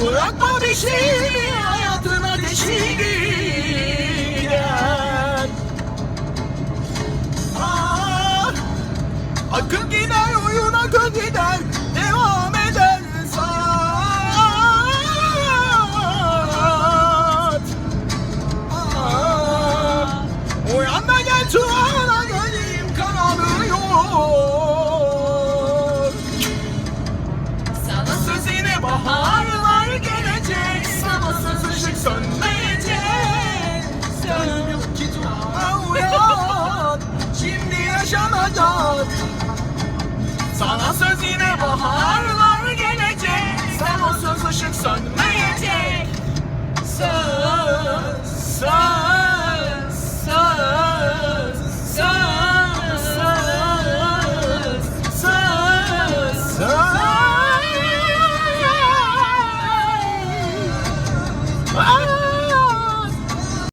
Bırakma şeyi hayatın ateşi gider. Ah, Akın gider oyun akın gider Devam eder saat. Ah, Uyan da gel tuğana olacak. Sana söz yine baharlar gelecek. Sen o söz ışık sönmeyecek. Söz, söz, söz, söz, söz, söz, söz.